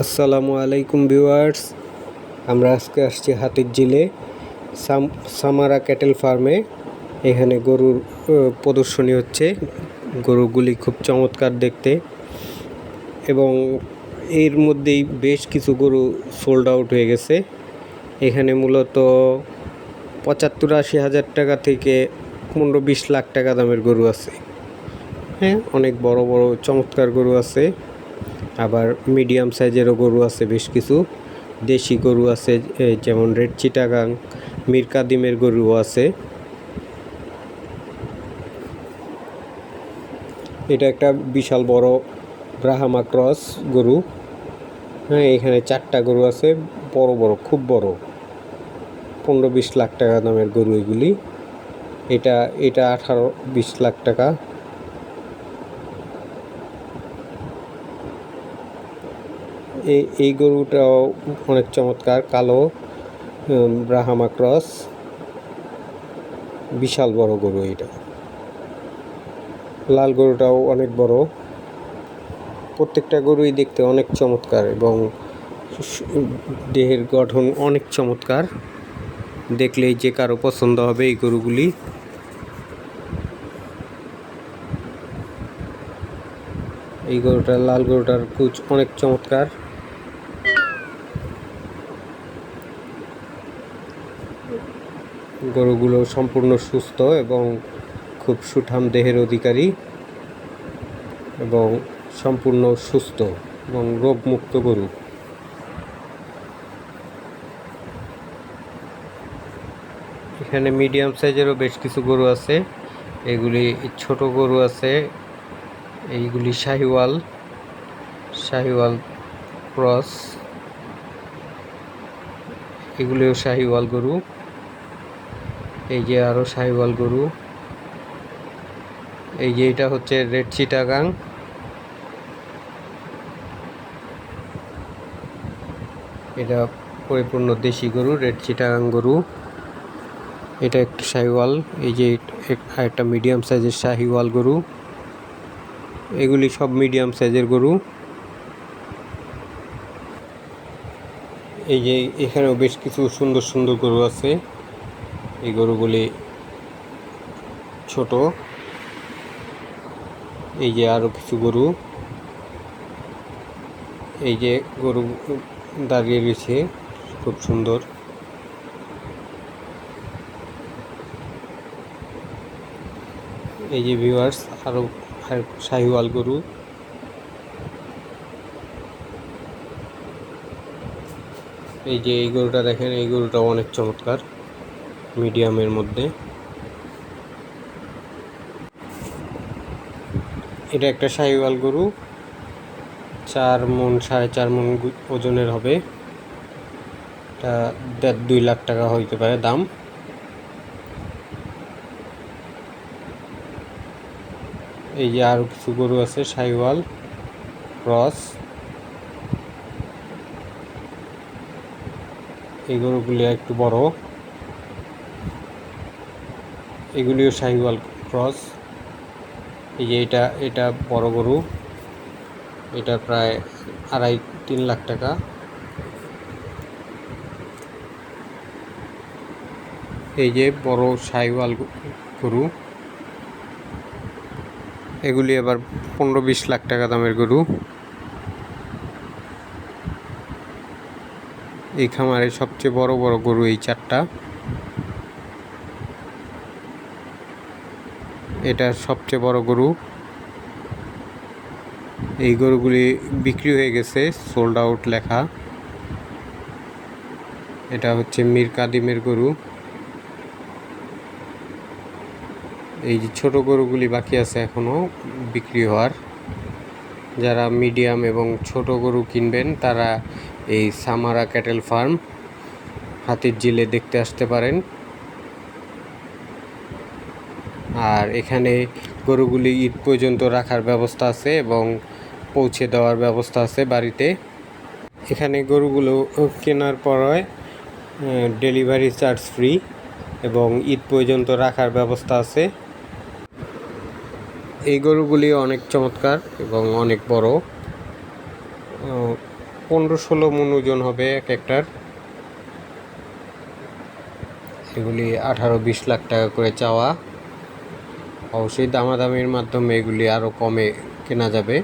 আসসালামু আলাইকুম ভিউয়ার্স। আমরা আজকে আসছি হাতির জিলে সাম, সামারা ক্যাটেল ফার্মে। এখানে গরুর প্রদর্শনী হচ্ছে। গরুগুলি খুব চমৎকার দেখতে। এবং এর মধ্যেই বেশ কিছু গরু সোল্ড আউট হয়ে গেছে। এখানে মূলত পঁচাত্তর আশি হাজার টাকা থেকে পনেরো বিশ লাখ টাকা দামের গরু আছে। হ্যাঁ অনেক বড় বড় চমৎকার গরু আছে। আবার মিডিয়াম সাইজেরও গরু আছে, বেশ কিছু। দেশি গরু আছে যেমন রেড চিটাগাং, মীর কাদিমের গরুও আছে। এটা একটা বিশাল বড় ব্রাহামা ক্রস গরু। হ্যাঁ এখানে চারটা গরু আছে, বড় বড়, খুব বড়। পনেরো বিশ লাখ টাকা দামের গরু এগুলি। এটা এটা আঠারো বিশ লাখ টাকা। এই এই গরুটাও অনেক চমৎকার, কালো ব্রাহামা ক্রস। বিশাল বড় গরু এটা লাল গরুটাও অনেক বড়। প্রত্যেকটা গরুই দেখতে অনেক চমৎকার এবং দেহের গঠন অনেক চমৎকার। দেখলেই যে কারও পছন্দ হবে এই গরুগুলি। এই গরুটার, লাল গরুটার কুচ অনেক চমৎকার। গরুগুলো সম্পূর্ণ সুস্থ এবং খুব সুঠাম দেহের অধিকারী এবং সম্পূর্ণ সুস্থ এবং রোগমুক্ত গরু। এখানে মিডিয়াম সাইজেরও বেশ কিছু গরু আছে। এগুলি ছোট গরু আছে। এইগুলি শাহিওয়াল শাহিওয়াল ক্রস। এগুলিও শাহিওয়াল গরু। এই যে আরও শাহিওয়াল গরু। এই যে এটা হচ্ছে রেড চিটাগাং। এটা পরিপূর্ণ দেশি গরু, রেড চিটাগাং গরু। এটা একটা শাহিওয়াল এই যে এক- একটা মিডিয়াম সাইজের শাহিওয়াল গরু। এগুলি সব মিডিয়াম সাইজের গরু। এই যে এখানেও বেশ কিছু সুন্দর সুন্দর গরু আছে। এই গরুগুলি ছোট। এই যে আরও কিছু গরু। এই যে গরু দাঁড়িয়ে রয়েছে, খুব সুন্দর। এই যে ভিউয়ার্স আরও আর শাহিওয়াল গরু। এই যে এই গরুটা দেখেন, এই গরুটা অনেক চমৎকার। মিডিয়ামের মধ্যে। এটা একটা শাহিওয়াল গরু। চার মন, সাড়ে চার মন ওজনের হবে। এটা দেড় দুই লাখ টাকা হইতে পারে দাম। এই যে আরও কিছু গরু আছে শাহিওয়াল ক্রস। এই গরুগুলি একটু বড়। এগুলিও শাহিওয়াল ক্রস। এই যে এটা এটা বড় গরু। এটা প্রায় আড়াই, তিন লাখ টাকা। এই যে বড় শাহিওয়াল গরু। এগুলি আবার পনেরো, বিশ লাখ টাকা দামের গরু। এই খামারে সবচেয়ে বড় বড় গরু এই চারটা। এটা সবচেয়ে বড় গরু। এই গরুগুলি বিক্রি হয়ে গেছে সোল্ড আউট লেখা। এটা হচ্ছে মীর কাদিমের গরু। এই যে ছোট গরুগুলি বাকি আছে এখনও বিক্রি হওয়ার। যারা মিডিয়াম এবং ছোট গরু কিনবেন, তারা এই সামারা ক্যাটেল ফার্ম হাতির জিলে দেখতে আসতে পারেন। আর এখানে গরুগুলি ঈদ পর্যন্ত রাখার ব্যবস্থা আছে এবং পৌঁছে দেওয়ার ব্যবস্থা আছে বাড়িতে। এখানে গরুগুলো কেনার পরে ডেলিভারি চার্জ ফ্রি এবং ঈদ পর্যন্ত রাখার ব্যবস্থা আছে। এই গরুগুলি অনেক চমৎকার এবং অনেক বড়। পনেরো ষোলো মন ওজন হবে এক একটার। এগুলি আঠারো বিশ লাখ টাকা করে চাওয়া। অবশ্যই দামাদামির মাধ্যমে এগুলি আরও কমে কেনা যাবে।